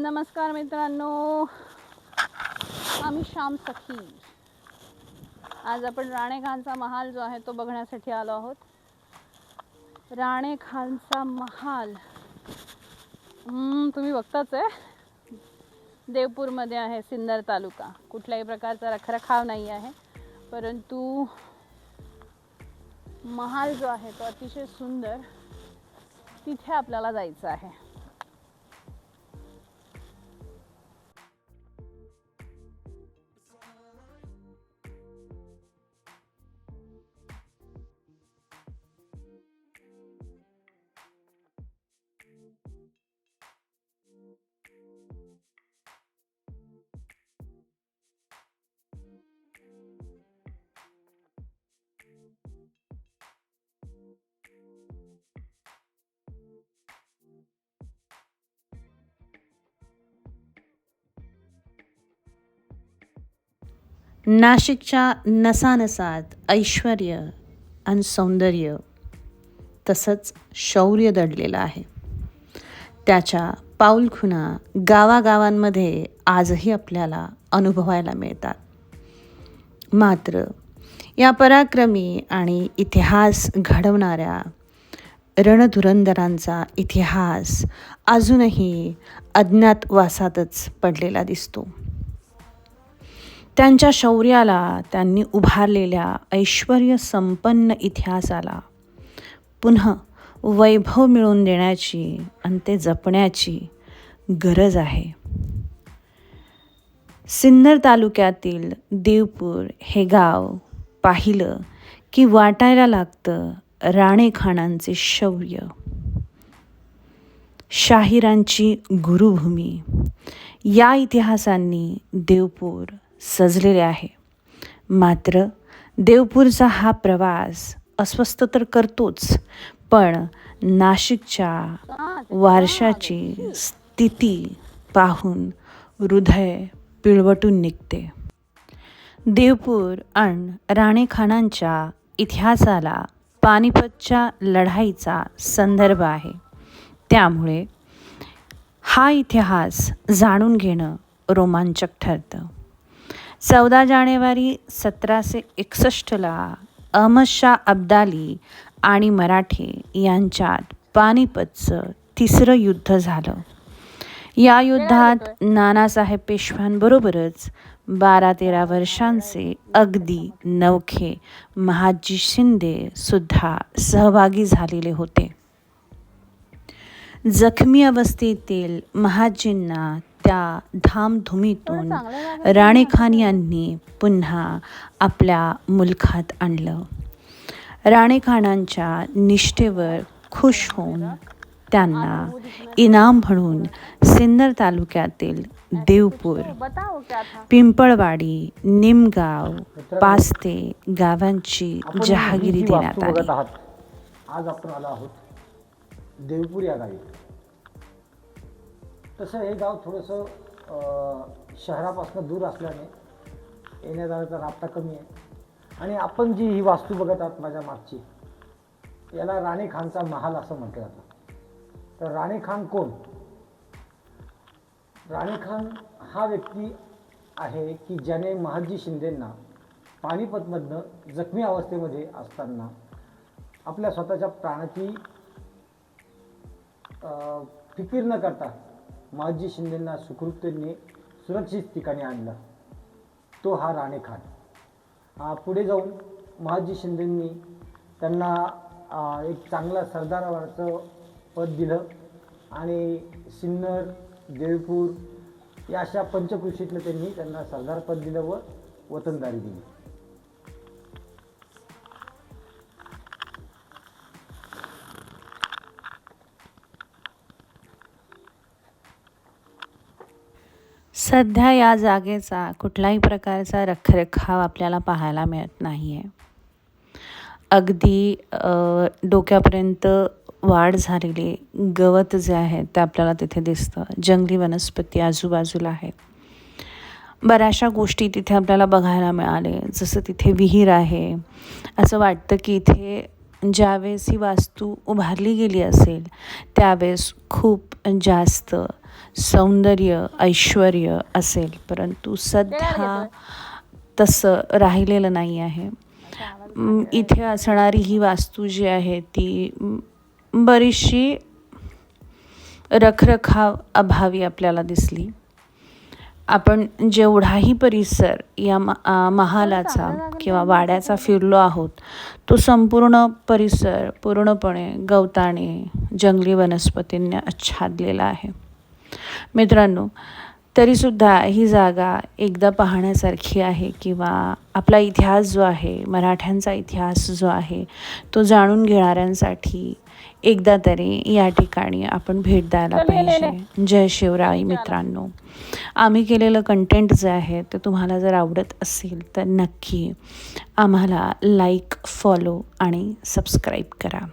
नमस्कार मित्रांनो. आम्ही श्याम सखी. आज आपण राणे खानचा महाल जो आहे तो बघण्यासाठी आलो आहोत. राणे खानचा महाल तुम्ही बघताच आहे. देवपूरमध्ये आहे सिन्नर तालुका. कुठल्याही प्रकारचा रखरखाव नाही आहे. परंतु महाल जो आहे तो अतिशय सुंदर. तिथे आपल्याला जायचं आहे. नाशिकच्या नसानसात ऐश्वर आणि सौंदर्य तसंच शौर्य दडलेलं आहे. त्याच्या पाऊलखुणा गावागावांमध्ये आजही आपल्याला अनुभवायला मिळतात. मात्र या पराक्रमी आणि इतिहास घडवणाऱ्या रणधुरंदरांचा इतिहास अजूनही अज्ञातवासातच पडलेला दिसतो. त्यांच्या शौर्याला त्यांनी उभारलेल्या ऐश्वर संपन्न इतिहासाला पुन्हा वैभव मिळवून देण्याची आणि ते जपण्याची गरज आहे. सिन्नर तालुक्यातील देवपूर हे गाव पाहिलं की वाटायला लागतं राणेखाणांचे शौर्य. शाहिरांची गुरुभूमी. या इतिहासांनी देवपूर सजलेले आहे. मात्र देवपूरचा हा प्रवास अस्वस्थ तर करतोच पण नाशिकच्या वारशाची स्थिती पाहून हृदय पिळवटून निघते. देवपूर आणि राणेखानांच्या इतिहासाला पानिपतच्या लढाईचा संदर्भ आहे. त्यामुळे हा इतिहास जाणून घेणं रोमांचक ठरतं. चौदा जानेवारी सतराशे एकसष्टला अहमदशाह अब्दाली आणि मराठे यांच्यात पानिपतचं तिसरं युद्ध झालं. या युद्धात नानासाहेब पेशव्यांबरोबरच बारा तेरा वर्षांचे अगदी नवखे महाजी शिंदे सुद्धा सहभागी झालेले होते. जखमी अवस्थेतील महाजींना त्या धामधुमीतून राणे खान यांनी पुन्हा आपल्या मुलखात आणलं. राणे खानांच्या निष्ठेवर खुश होऊन त्यांना इनाम म्हणून सिन्नर तालुक्यातील देवपूर पिंपळवाडी निमगाव पास्ते गावांची जहागिरी देण्यात आली. आज आपण आलो आहोत देवपूर या गावी. तसं हे गाव थोडंसं शहरापासून दूर असल्याने येण्या जाण्याचा राबता कमी आहे. आणि आपण जी ही वास्तू बघत आहात माझ्या मागची याला राणे खानचा महाल असं म्हटलं जातं. तर राणे खान कोण? राणे खान हा व्यक्ती आहे की ज्याने महाजी शिंदेंना पानिपतमधनं जखमी अवस्थेमध्ये असताना आपल्या स्वतःच्या प्राणाची फिकीर न करता महाजी शिंदेंना सुखरूपतेने सुरक्षित ठिकाणी आणलं. तो हा राणे खान पुढे जाऊन महाजी शिंदेंनी त्यांना एक चांगला सरदाराचं पद दिलं आणि सिन्नर देवपूर या अशा पंचकृषीतलं त्यांनी त्यांना सरदार पद दिलं व वतनदारी दिली. सध्या या जागेचा कुठलाही प्रकारचा रखरखाव आपल्याला पाहायला मिळत नाही आहे अगदी डोक्यापर्यंत वाढ झालेली गवत जे आहे ते आपल्याला तिथे दिसतं. जंगली वनस्पती आजूबाजूला आहेत. बऱ्याचशा गोष्टी तिथे आपल्याला बघायला मिळाले. जसं तिथे विहीर आहे. असं वाटतं की इथे ज्यावेळेस ही वास्तू उभारली गेली असेल त्यावेळेस खूप जास्त सौंदर्य ऐश्वर असेल. परंतु सध्या तसं राहिलेलं नाही आहे. इथे असणारी ही वास्तू जी आहे ती बरीचशी रखरखाव अभावी आपल्याला दिसली. आपण जेवढाही परिसर या महालाचा किंवा वाड्याचा फिरलो आहोत तो संपूर्ण परिसर पूर्णपणे गवताने जंगली वनस्पतींनी आच्छादलेला आहे. मित्रांनो तरीसुद्धा ही जागा एकदा पाहण्यासारखी आहे किंवा आपला इतिहास जो आहे मराठ्यांचा इतिहास जो आहे तो जाणून घेणाऱ्यांसाठी एकदा तरी या ठिकाणी आपण भेट द्यायला पाहिजे. जय शिवराई मित्रांनो. आम्ही केलेलं कंटेंट जे आहे ते तुम्हाला जर आवडत असेल तर नक्की आम्हाला लाईक फॉलो आणि सबस्क्राईब करा.